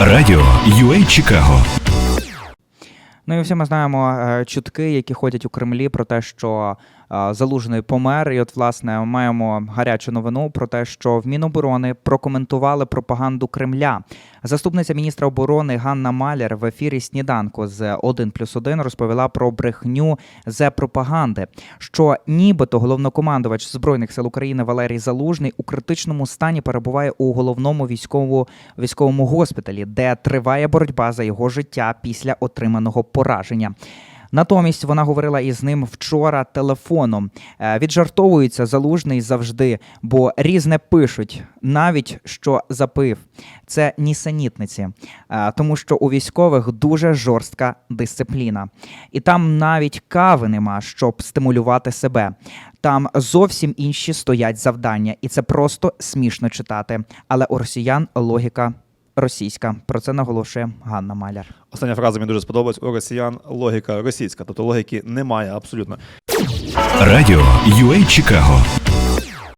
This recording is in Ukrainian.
Радіо UA Чикаго. Ну і всі ми знаємо е, чутки, які ходять у Кремлі про те, що залужний помер. І от, власне, маємо гарячу новину про те, що в Міноборони прокоментували пропаганду Кремля. Заступниця міністра оборони Ганна Маляр в ефірі сніданку з 1 плюс 1 розповіла про брехню зе пропаганди, що нібито головнокомандувач збройних сил України Валерій Залужний у критичному стані перебуває у головному військовому військовому госпіталі, де триває боротьба за його життя після отриманого пораження. Натомість вона говорила із ним вчора телефоном. Е, Віджартовується залужний завжди, бо різне пишуть, навіть що запив. Це нісенітниці, Е, тому що у військових дуже жорстка дисципліна. І там навіть кави нема, щоб стимулювати себе. Там зовсім інші стоять завдання, і це просто смішно читати. Але у росіян логіка російська. Про це наголошує Ганна Маляр. Остання фраза мені дуже сподобалась. У росіян логіка російська, тобто логіки немає абсолютно. Радіо UA Чикаго